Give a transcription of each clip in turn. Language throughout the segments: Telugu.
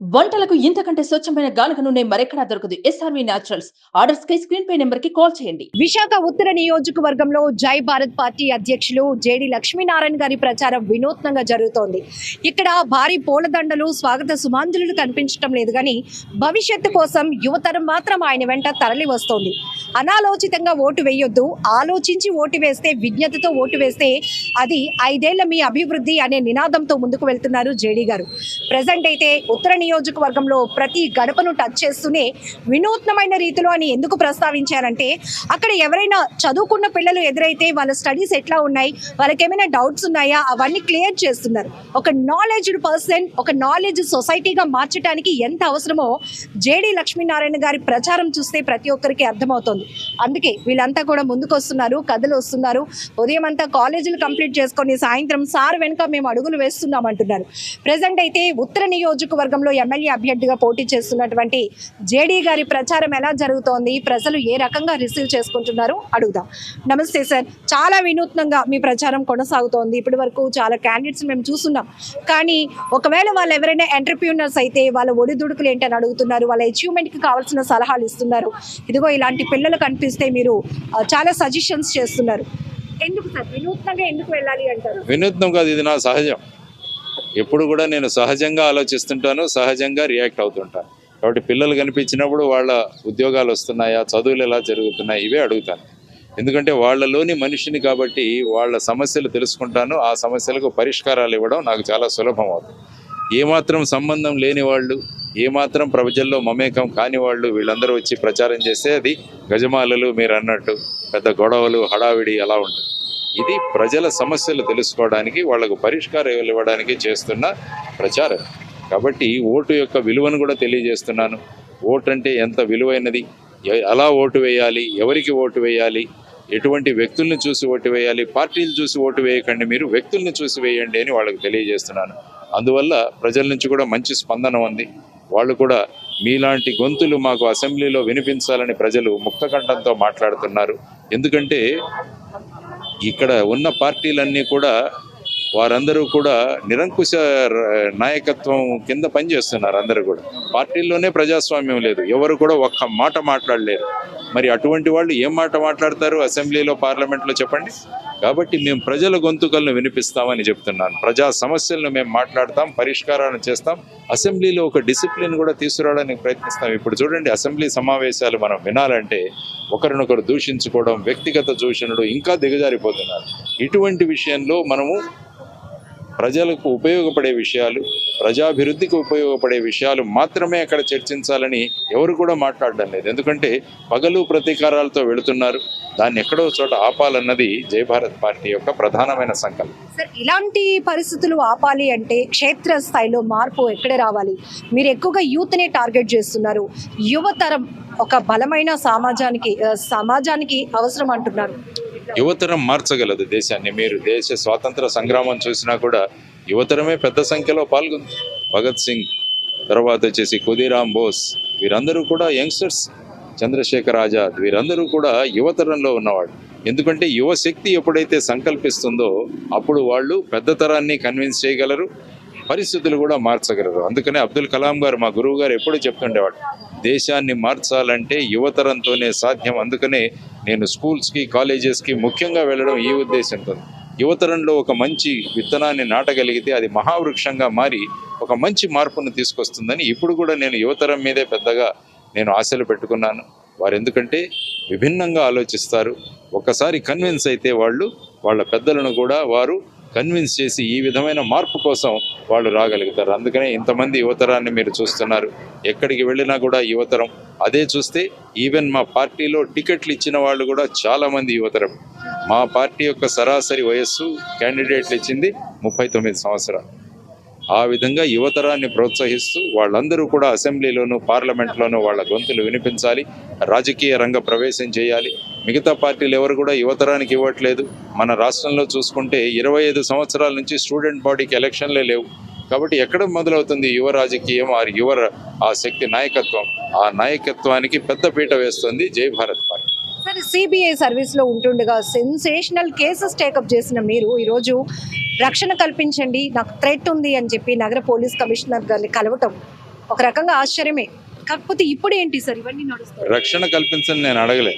వంటలకు ఇంతకంటే స్వచ్ఛమైన గానుక నూనె మరెక్కడా దొరకదు. ఎస్ఆర్వి న్యాచురల్స్ ఆర్డర్స్ కై స్క్రీన్ పై నెంబర్కి కాల్ చేయండి. విశాఖ ఉత్తర నియోజకవర్గంలో జై భారత్ పార్టీ అధ్యక్షులు జేడి లక్ష్మీనారాయణ గారి ప్రచారం వినూత్నంగా జరుగుతోంది. ఇక్కడ భారీ పూలదండలు స్వాగత సుమాంజులు కనిపించడం లేదు కానీ భవిష్యత్తు కోసం యువతరం మాత్రం ఆయన వెంట తరలి వస్తోంది. అనాలోచితంగా ఓటు వేయొద్దు ఆలోచించి ఓటు వేస్తే విజ్ఞతతో ఓటు వేస్తే అది ఐదేళ్ళ మీ అభివృద్ధి అనే నినాదంతో ముందుకు వెళ్తున్నారు జేడీ గారు. ప్రజెంట్ అయితే ఉత్తర నియోజకవర్గంలో ప్రతి గడపను టచ్ చేస్తూనే వినూత్నమైన రీతిలో అని ఎందుకు ప్రస్తావించారంటే అక్కడ ఎవరైనా చదువుకున్న పిల్లలు ఎదురైతే వాళ్ళ స్టడీస్ ఎట్లా ఉన్నాయి వాళ్ళకి ఏమైనా డౌట్స్ ఉన్నాయా అవన్నీ క్లియర్ చేస్తున్నారు. ఒక నాలెడ్జ్డ్ పర్సన్ ఒక నాలెడ్జ్ సొసైటీగా మార్చడానికి ఎంత అవసరమో జేడి లక్ష్మీనారాయణ గారి ప్రచారం చూస్తే ప్రతి ఒక్కరికి అర్థమవుతుంది. అందుకే వీళ్ళంతా కూడా ముందుకు వస్తున్నారు కథలు వస్తున్నారు ఉదయం అంతా కాలేజీలు కంప్లీట్ చేసుకొని సాయంత్రం సార్ వెనుక మేము అడుగులు వేస్తున్నాం అంటున్నారు. ప్రజెంట్ అయితే ఉత్తర నియోజకవర్గంలో ఎమ్మెల్యే అభ్యర్థిగా పోటీ చేస్తున్నటువంటి జేడీ గారి ప్రచారం ఎలా జరుగుతోంది? ప్రజలు ఏ రకంగా రిసీవ్ చేసుకుంటున్నారు? అడుగుదాం. నమస్తే సార్. చాలా వినూత్నంగా మీ ప్రచారం కొనసాగుతోంది. ఇప్పటి వరకు చాలా క్యాండిడేట్స్ మేము చూస్తున్నాం. కానీ ఒకవేళ వాళ్ళు ఎవరైనా ఎంటర్ప్రీనర్స్ అయితే వాళ్ళ ఒడిదుడుకులు ఏంటని అడుగుతున్నారు వాళ్ళ అచీవ్మెంట్కి కావాల్సిన సలహాలు ఇస్తున్నారు. ఇదిగో ఇలాంటి పిల్లలు కనిపిస్తే మీరు చాలా సజెషన్స్ చేస్తున్నారు. ఎందుకు సార్? వినూత్నంగా ఎందుకు వెళ్ళాలి అంటారు? వినూత్నం కాదు ఇది నా సహజం. ఎప్పుడు కూడా నేను సహజంగా ఆలోచిస్తుంటాను సహజంగా రియాక్ట్ అవుతుంటాను. కాబట్టి పిల్లలు కనిపించినప్పుడు వాళ్ళ ఉద్యోగాలు వస్తున్నాయా చదువులు ఎలా జరుగుతున్నాయి ఇవే అడుగుతాను. ఎందుకంటే వాళ్ళలోని మనిషిని కాబట్టి వాళ్ళ సమస్యలు తెలుసుకుంటాను ఆ సమస్యలకు పరిష్కారాలు ఇవ్వడం నాకు చాలా సులభం అవుతుంది. ఏమాత్రం సంబంధం లేని వాళ్ళు ఏమాత్రం ప్రజల్లో మమేకం కాని వాళ్ళు వీళ్ళందరూ వచ్చి ప్రచారం చేస్తే అది గజమాలలు మీరు అన్నట్టు పెద్ద గొడవలు హడావిడి అలా ఉంటుంది. ఇది ప్రజల సమస్యలు తెలుసుకోవడానికి వాళ్ళకు పరిష్కారం ఇవ్వడానికి చేస్తున్న ప్రచారం. కాబట్టి ఓటు యొక్క విలువను కూడా తెలియజేస్తున్నాను. ఓటు అంటే ఎంత విలువైనది? ఎలా ఓటు వేయాలి? ఎవరికి ఓటు వేయాలి? ఎటువంటి వ్యక్తుల్ని చూసి ఓటు వేయాలి? పార్టీలు చూసి ఓటు వేయకండి మీరు వ్యక్తుల్ని చూసి వేయండి అని వాళ్ళకి తెలియజేస్తున్నాను. అందువల్ల ప్రజల నుంచి కూడా మంచి స్పందన ఉంది. వాళ్ళు కూడా మీలాంటి గొంతులు మాకు అసెంబ్లీలో వినిపించాలని ప్రజలు ముక్తకంఠంతో మాట్లాడుతున్నారు. ఎందుకంటే ఇక్కడ ఉన్న పార్టీలన్నీ కూడా వారందరూ కూడా నిరంకుశ నాయకత్వం కింద పనిచేస్తున్నారు అందరూ కూడా. పార్టీల్లోనే ప్రజాస్వామ్యం లేదు. ఎవరు కూడా ఒక్క మాట మాట్లాడలేరు. మరి అటువంటి వాళ్ళు ఏం మాట మాట్లాడతారు అసెంబ్లీలో పార్లమెంట్లో చెప్పండి? కాబట్టి మేము ప్రజల గొంతుకలను వినిపిస్తామని చెప్తున్నాను. ప్రజా సమస్యలను మేము మాట్లాడతాం పరిష్కారాలను చేస్తాం. అసెంబ్లీలో ఒక డిసిప్లిన్ కూడా తీసుకురావడానికి ప్రయత్నిస్తాం. ఇప్పుడు చూడండి అసెంబ్లీ సమావేశాలు మనం వినాలంటే ఒకరినొకరు దూషించుకోవడం వ్యక్తిగత దూషణలు ఇంకా దిగజారిపోతున్నారు. ఇటువంటి విషయంలో మనము ప్రజలకు ఉపయోగపడే విషయాలు ప్రజాభివృద్ధికి ఉపయోగపడే విషయాలు మాత్రమే అక్కడ చర్చించాలని ఎవరు కూడా మాట్లాడడం లేదు. ఎందుకంటే పగలు ప్రతీకారాలతో వెళుతున్నారు. దాన్ని ఎక్కడో చోట ఆపాలన్నది జయభారత్ పార్టీ యొక్క ప్రధానమైన సంకల్పం. సార్ ఇలాంటి పరిస్థితులు ఆపాలి అంటే క్షేత్ర స్థాయిలో మార్పు ఎక్కడ రావాలి? మీరు ఎక్కువగా యూత్నే టార్గెట్ చేస్తున్నారు. యువతరం ఒక బలమైన సమాజానికి సమాజానికి అవసరం అంటున్నారు. యువతరం మార్చగలదు దేశాన్ని. మీరు దేశ స్వాతంత్ర సంగ్రామం చూసినా కూడా యువతరమే పెద్ద సంఖ్యలో పాల్గొంది. భగత్ సింగ్ తర్వాత వచ్చేసి కుదిరామ్ బోస్ వీరందరూ కూడా యంగ్స్టర్స్. చంద్రశేఖర్ ఆజాద్ వీరందరూ కూడా యువతరంలో ఉన్నవాడు ఎందుకంటే యువశక్తి ఎప్పుడైతే సంకల్పిస్తుందో అప్పుడు వాళ్ళు పెద్ద తరాన్ని కన్విన్స్ చేయగలరు పరిస్థితులు కూడా మార్చగలరు. అందుకనే అబ్దుల్ కలాం గారు మా గురువు గారు ఎప్పుడు చెప్తుండేవాడు దేశాన్ని మార్చాలంటే యువతరంతోనే సాధ్యం. అందుకనే నేను స్కూల్స్కి కాలేజెస్కి ముఖ్యంగా వెళ్ళడం ఈ ఉద్దేశంతో. యువతరంలో ఒక మంచి విత్తనాన్ని నాటగలిగితే అది మహావృక్షంగా మారి ఒక మంచి మార్పును తీసుకొస్తుందని ఇప్పుడు కూడా నేను యువతరం మీదే పెద్దగా నేను ఆశలు పెట్టుకున్నాను. వారు ఎందుకంటే విభిన్నంగా ఆలోచిస్తారు. ఒకసారి కన్విన్స్ అయితే వాళ్ళు వాళ్ళ పెద్దలను కూడా వారు కన్విన్స్ చేసి ఈ విధమైన మార్పు కోసం వాళ్ళు రాగలుగుతారు. అందుకనే ఇంతమంది యువతరాన్ని మీరు చూస్తున్నారు. ఎక్కడికి వెళ్ళినా కూడా యువతరం. అదే చూస్తే ఈవెన్ మా పార్టీలో టికెట్లు ఇచ్చిన వాళ్ళు కూడా చాలామంది యువతరం. మా పార్టీ యొక్క సరాసరి వయస్సు క్యాండిడేట్లు ఇచ్చింది ముప్పై తొమ్మిది సంవత్సరాలు. ఆ విధంగా యువతరాన్ని ప్రోత్సహిస్తూ వాళ్ళందరూ కూడా అసెంబ్లీలోను పార్లమెంట్లోనూ వాళ్ళ గొంతులు వినిపించాలి రాజకీయ రంగ ప్రవేశం చేయాలి. మిగతా పార్టీలు ఎవరు కూడా యువతరానికి ఇవ్వట్లేదు. మన రాష్ట్రంలో చూసుకుంటే ఇరవై ఐదు సంవత్సరాల నుంచి స్టూడెంట్ బాడీకి ఎలక్షన్లే లేవు. కాబట్టి ఎక్కడ మొదలవుతుంది యువ రాజకీయం ఆ యువ ఆ శక్తి నాయకత్వం? ఆ నాయకత్వానికి పెద్ద పీట వేస్తుంది జై భారత్ పార్టీ. సరే సిబిఐ సర్వీస్లో ఉంటుండగా సెన్సేషనల్ కేసెస్ టేకప్ చేసిన మీరు ఈరోజు రక్షణ కల్పించండి నాకు థ్రెట్ ఉంది అని చెప్పి నగర పోలీస్ కమిషనర్ గారిని కలవటం ఒక రకంగా ఆశ్చర్యమే. కాకపోతే ఇప్పుడు ఏంటి సార్? ఇవన్నీ నడుస్తారు రక్షణ కల్పించని నేను అడగలే.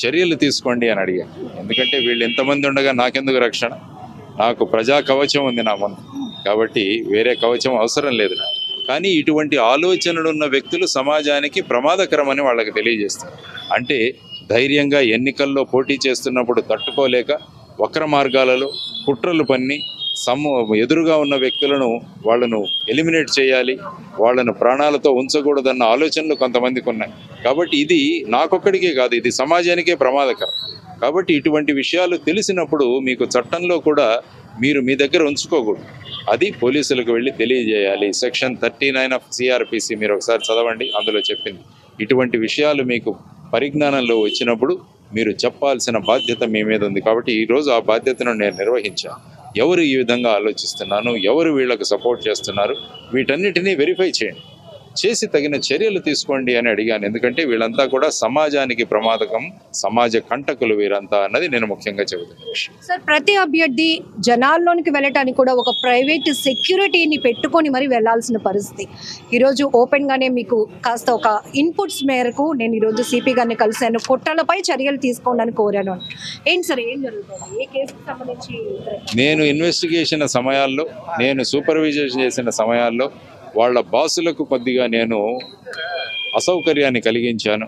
చర్యలు తీసుకోండి అని అడిగాను ఎందుకంటే వీళ్ళు ఎంతమంది ఉండగా నాకెందుకు రక్షణ? నాకు ప్రజా కవచం ఉంది నా ముందు. కాబట్టి వేరే కవచం అవసరం లేదు నాకు. కానీ ఇటువంటి ఆలోచనలు ఉన్న వ్యక్తులు సమాజానికి ప్రమాదకరమని వాళ్ళకి తెలియజేస్తారు అంటే ధైర్యంగా ఎన్నికల్లో పోటీ చేస్తున్నప్పుడు తట్టుకోలేక వక్ర మార్గాలలో కుట్రలు పన్ని సమ్ము ఎదురుగా ఉన్న వ్యక్తులను వాళ్ళను ఎలిమినేట్ చేయాలి వాళ్ళను ప్రాణాలతో ఉంచకూడదన్న ఆలోచనలు కొంతమందికి ఉన్నాయి. కాబట్టి ఇది నాకొక్కడికే కాదు ఇది సమాజానికే ప్రమాదకరం. కాబట్టి ఇటువంటి విషయాలు తెలిసినప్పుడు మీకు చట్టంలో కూడా మీరు మీ దగ్గర ఉంచుకోకూడదు. అది పోలీసులకు వెళ్ళి తెలియజేయాలి. Section thirty nine of CrPC మీరు ఒకసారి చదవండి అందులో చెప్పింది. ఇటువంటి విషయాలు మీకు పరిజ్ఞానంలో వచ్చినప్పుడు మీరు చెప్పాల్సిన బాధ్యత మీ మీద ఉంది కాబట్టి ఈరోజు ఆ బాధ్యతను నేను నిర్వహించాను ఎవరు ఈ విధంగా ఆలోచిస్తున్నాను? ఎవరు వీళ్ళకు సపోర్ట్ చేస్తున్నారు? వీటన్నిటినీ వెరిఫై చేయండి. చేసి తగిన చర్యలు తీసుకోండి అని అడిగాను. ఎందుకంటే వీళ్ళంతా కూడా సమాజానికి ప్రమాదకం సమాజ కంటకులు వీరంతా అన్నది నేను ముఖ్యంగా చెబుతున్న విషయం. సార్ ప్రతి అభ్యర్థి జనాల్లోనికి వెళ్ళటానికి కూడా ఒక ప్రైవేట్ సెక్యూరిటీని పెట్టుకొని మరి వెళ్ళాల్సిన పరిస్థితి. ఈరోజు ఓపెన్గానే మీకు కాస్త ఒక ఇన్పుట్స్ మేరకు నేను ఈరోజు సిపి గారిని కలిశాను. కుట్రలపై చర్యలు తీసుకోండి అని కోరాను. ఏంటి సార్ ఏం జరుగుతుంది? ఏ కేసుకు సంబంధించి? నేను ఇన్వెస్టిగేషన్ సమయాల్లో నేను సూపర్విజన్ చేసిన సమయాల్లో వాళ్ళ బాసులకు కొద్దిగా నేను అసౌకర్యాన్ని కలిగించాను.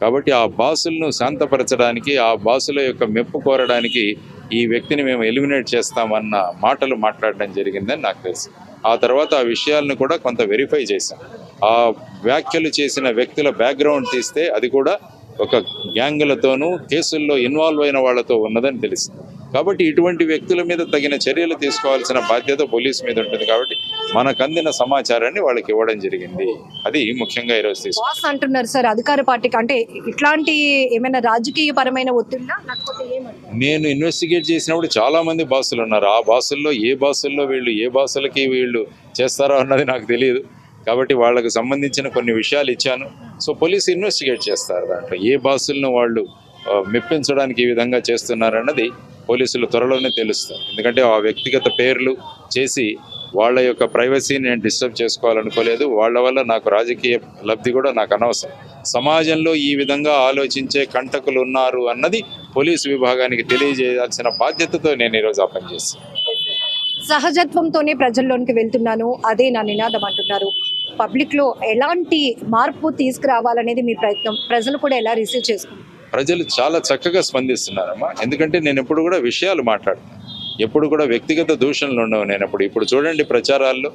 కాబట్టి ఆ బాసులను శాంతపరచడానికి ఆ బాసుల యొక్క మెప్పు కోరడానికి ఈ వ్యక్తిని మేము ఎలిమినేట్ చేస్తామన్న మాటలు మాట్లాడడం జరిగిందని నాకు తెలుసు. ఆ తర్వాత ఆ విషయాలను కూడా కొంత వెరిఫై చేశాం. ఆ వ్యాఖ్యలు చేసిన వ్యక్తుల బ్యాక్గ్రౌండ్ తీస్తే అది కూడా ఒక గ్యాంగులతోనూ కేసుల్లో ఇన్వాల్వ్ అయిన వాళ్ళతో ఉన్నదని తెలిసింది. కాబట్టి ఇటువంటి వ్యక్తుల మీద తగిన చర్యలు తీసుకోవాల్సిన బాధ్యత పోలీస్ మీద ఉంటుంది కాబట్టి మనకు అందిన సమాచారాన్ని వాళ్ళకి ఇవ్వడం జరిగింది. అది ముఖ్యంగా ఈరోజు తీసుకు బాస్ అంటున్నారు సార్ అధికార పార్టీకి అంటే ఇట్లాంటి ఏమైనా రాజకీయ పరమైన ఒత్తిడినా ఏమంటారు నేను ఇన్వెస్టిగేట్ చేసినప్పుడు చాలా మంది బాసులు ఉన్నారు. ఆ బాసుల్లో ఏ బాసుల్లో వీళ్ళు ఏ బాసులకి వీళ్ళు చేస్తారో అన్నది నాకు తెలియదు. కాబట్టి వాళ్ళకు సంబంధించిన కొన్ని విషయాలు ఇచ్చాను. సో పోలీసు ఇన్వెస్టిగేట్ చేస్తారు దాంట్లో. ఏ బాసులను వాళ్ళు మెప్పించడానికి ఈ విధంగా చేస్తున్నారన్నది పోలీసులు త్వరలోనే తెలుస్తారు. ఎందుకంటే ఆ వ్యక్తిగత పేర్లు చేసి వాళ్ళ యొక్క ప్రైవసీని నేను డిస్టర్బ్ చేసుకోవాలనుకోలేదు. వాళ్ళ వల్ల నాకు రాజకీయ లబ్ధి కూడా నాకు అనవసరం. సమాజంలో ఈ విధంగా ఆలోచించే కంటకులు ఉన్నారు అన్నది పోలీసు విభాగానికి తెలియజేయాల్సిన బాధ్యతతో నేను ఈరోజు ఆ పని చేస్తాను సహజత్వంతోనే ప్రజల్లోనికి వెళ్తున్నాను. అదే నా నినాదం అంటున్నారు. పబ్లిక్లో ఎలాంటి మార్పు తీసుకురావాలనేది మీ ప్రయత్నం. ప్రజలు కూడా ఎలా రిసీవ్ చేసుకుంటారు? ప్రజలు చాలా చక్కగా స్పందిస్తున్నారమ్మా. ఎందుకంటే నేను ఎప్పుడు కూడా విషయాలు మాట్లాడుతాను ఎప్పుడు కూడా వ్యక్తిగత దూషణలు ఉండవు నేను అప్పుడు ఇప్పుడు చూడండి ప్రచారాల్లో.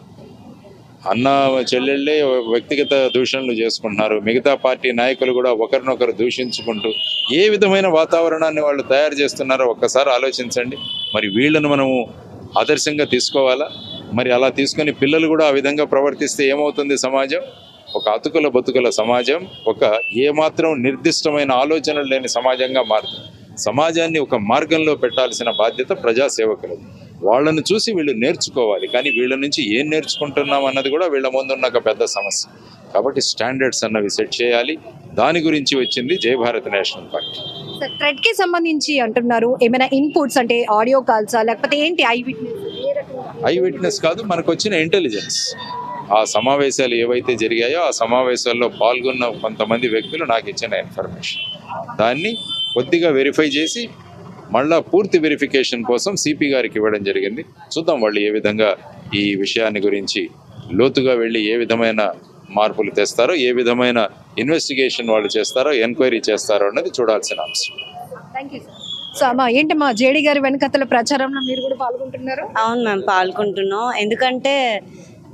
అన్న చెల్లెళ్ళే వ్యక్తిగత దూషణలు చేసుకుంటున్నారు. మిగతా పార్టీ నాయకులు కూడా ఒకరినొకరు దూషించుకుంటూ ఏ విధమైన వాతావరణాన్ని వాళ్ళు తయారు చేస్తున్నారో ఒక్కసారి ఆలోచించండి. మరి వీళ్ళను మనము ఆదర్శంగా తీసుకోవాలా? మరి అలా తీసుకొని పిల్లలు కూడా ఆ విధంగా ప్రవర్తిస్తే ఏమవుతుంది సమాజం? ఒక అతుకుల బతుకుల సమాజం ఒక ఏమాత్రం నిర్దిష్టమైన ఆలోచనలు లేని సమాజంగా మారుతుంది. సమాజాన్ని ఒక మార్గంలో పెట్టాల్సిన బాధ్యత ప్రజాసేవకులది. వాళ్ళను చూసి వీళ్ళు నేర్చుకోవాలి. కానీ వీళ్ళ నుంచి ఏం నేర్చుకుంటున్నాం అన్నది కూడా వీళ్ళ ముందున్న ఒక పెద్ద సమస్య. కాబట్టి స్టాండర్డ్స్ అన్నవి సెట్ చేయాలి. దాని గురించి వచ్చింది జై భారత్ నేషనల్ పార్టీ. థ్రెడ్కి సంబంధించి అంటున్నారు. ఏమైనా ఇన్పుట్స్ అంటే ఆడియో కాల్సా లేకపోతే ఏంటి ఐ విట్నెస్ ఐ విట్నెస్ కాదు మనకు వచ్చిన ఇంటెలిజెన్స్ ఆ సమావేశాలు ఏవైతే జరిగాయో ఆ సమావేశాల్లో పాల్గొన్న కొంతమంది వ్యక్తులు నాకు ఇచ్చిన ఇన్ఫర్మేషన్. దాన్ని కొద్దిగా వెరిఫై చేసి మళ్ళా పూర్తి వెరిఫికేషన్ కోసం సిపి గారికి ఇవ్వడం జరిగింది. చూద్దాం వాళ్ళు ఏ విధంగా ఈ విషయాన్ని గురించి లోతుగా వెళ్ళి ఏ విధమైన మార్పులు తెస్తారో ఏ విధమైన ఇన్వెస్టిగేషన్ వాళ్ళు చేస్తారో ఎంక్వైరీ చేస్తారో అన్నది చూడాల్సిన అంశం థ్యాంక్ యూ సార్ సో అమ్మా ఏంటమ్మా జేడి గారి వెనకతల ప్రచారంలో మీరు కూడా పాల్గొంటున్నారు? అవును మేము పాల్గొంటున్నాం. ఎందుకంటే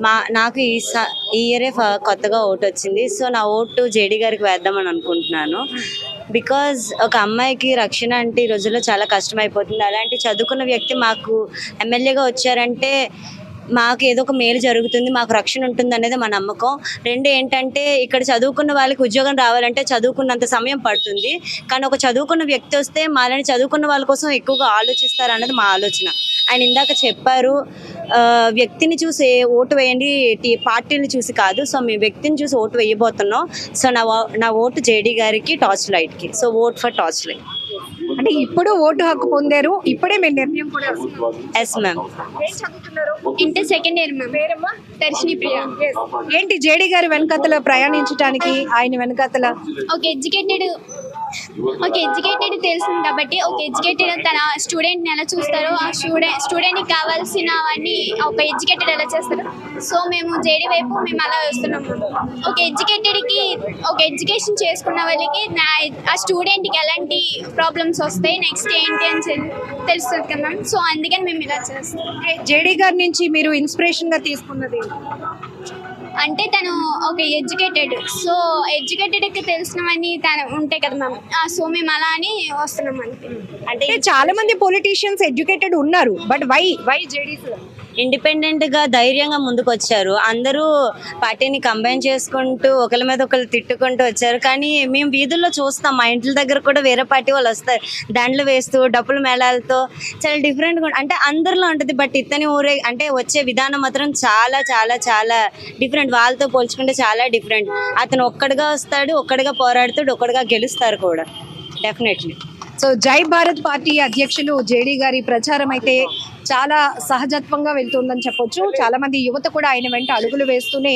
మా నాకు ఈ స- ఈ ఇయరే ఫ- కొత్తగా ఓటు వచ్చింది. సో నా ఓటు జేడీ గారికి వేద్దామని అనుకుంటున్నాను. బికాజ్ ఒక అమ్మాయికి రక్షణ అంటే ఈ రోజుల్లో చాలా కష్టం అయిపోతుంది అలాంటి చదువుకున్న వ్యక్తి మాకు ఎమ్మెల్యేగా వచ్చారంటే మాకు ఏదో ఒక మేలు జరుగుతుంది మాకు రక్షణ ఉంటుంది అనేది మా నమ్మకం. రెండు ఏంటంటే ఇక్కడ చదువుకున్న వాళ్ళకి ఉద్యోగం రావాలంటే చదువుకున్నంత సమయం పడుతుంది. కానీ ఒక చదువుకున్న వ్యక్తి వస్తే మాలని చదువుకున్న వాళ్ళ కోసం ఎక్కువగా ఆలోచిస్తారు అన్నది మా ఆలోచన. ఆయన ఇందాక చెప్పారు వ్యక్తిని చూసి ఓటు వేయండి పార్టీని చూసి కాదు. సో మేము వ్యక్తిని చూసి ఓటు వేయబోతున్నాం. సో నా నా ఓటు జేడీ గారికి torch లైట్కి. So vote for torch light. అంటే ఇప్పుడు ఓటు హక్కు పొందారు ఇప్పుడే మేము నిర్ణయం కూడా. ఎస్ మ్యామ్ ఏం చదువుతున్నారు? ఇంటర్ సెకండ్ ఇయర్ మ్యామ్ పేరమ్మా? దర్శిని ప్రియ. ఏంటి జేడి గారి వెనకతల ప్రయాణించడానికి ఆయన వెనకతల? ఒక ఎడ్యుకేటెడ్ ఒక ఎడ్యుకేటెడ్ తెలుస్తుంది కాబట్టి ఒక ఎడ్యుకేటెడ్ తన స్టూడెంట్ని ఎలా చూస్తారో ఆ స్టూడెంట్ స్టూడెంట్కి కావాల్సినవన్నీ ఒక ఎడ్యుకేటెడ్ ఎలా చేస్తారో. సో మేము జేడీ వైపు మేము అలా వస్తున్నాం. ఒక ఎడ్యుకేటెడ్కి ఒక ఎడ్యుకేషన్ చేసుకున్న వాళ్ళకి నా ఆ స్టూడెంట్కి ఎలాంటి ప్రాబ్లమ్స్ వస్తాయి నెక్స్ట్ ఏంటి అని తెలుస్తుంది కదా మ్యామ్ సో అందుకని మేము ఇలా చేస్తాం. జేడీ గారి నుంచి మీరు ఇన్స్పిరేషన్గా తీసుకున్నది అంటే తను ఒక ఎడ్యుకేటెడ్. సో ఎడ్యుకేటెడ్కి తెలిసినవన్నీ తను ఉంటాయి కదా మ్యామ్. సో మేము అలా అని వస్తున్నాం అంతే. అంటే అంటే చాలా మంది పొలిటీషియన్స్ ఎడ్యుకేటెడ్ ఉన్నారు. బట్ వై వై జేడీ ఇండిపెండెంట్గా ధైర్యంగా ముందుకు వచ్చారు అందరూ పార్టీని కంబైన్ చేసుకుంటూ ఒకరి మీద ఒకరు తిట్టుకుంటూ వచ్చారు. కానీ మేము వీధుల్లో చూస్తాం. మా ఇంట్ల దగ్గర కూడా వేరే పార్టీ వాళ్ళు వస్తారు. దండలు వేస్తూ డప్పుల మేళాలతో చాలా డిఫరెంట్గా అంటే అందరిలో ఉంటుంది. బట్ ఇతని ఊరే అంటే వచ్చే విధానం మాత్రం చాలా చాలా చాలా డిఫరెంట్ వాళ్ళతో పోల్చుకుంటే చాలా డిఫరెంట్ అతను ఒక్కడిగా వస్తాడు ఒక్కడిగా పోరాడుతాడు ఒక్కడిగా గెలుస్తారు కూడా. డెఫినెట్లీ సో జై భారత్ పార్టీ అధ్యక్షులు జేడీ గారి ప్రచారం అయితే చాలా సహజత్వంగా వెళ్తుందని చెప్పొచ్చు. చాలా మంది యువత కూడా ఆయన వెంట అడుగులు వేస్తూనే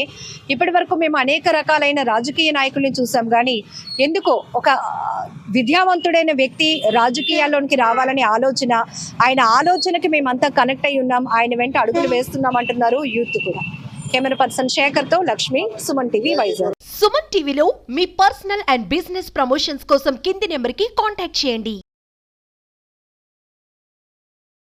ఇప్పటి వరకు మేము అనేక రకాలైన రాజకీయ నాయకుల్ని చూసాం. కానీ ఎందుకో ఒక విద్యావంతుడైన వ్యక్తి రాజకీయాల్లోనికి రావాలనే ఆలోచన ఆయన ఆలోచనకి మేమంతా కనెక్ట్ అయి ఉన్నాం. ఆయన వెంట అడుగులు వేస్తున్నాం అంటున్నారు యూత్ కూడా. కెమెరా పర్సన్ శేఖర్తో లక్ష్మి సుమన్ టీవీ వైజాగ్. సుమన్ టీవీలో మీ పర్సనల్ అండ్ బిజినెస్ ప్రమోషన్స్ కోసం కింది నెంబర్కి కాంటాక్ట్ చేయండి.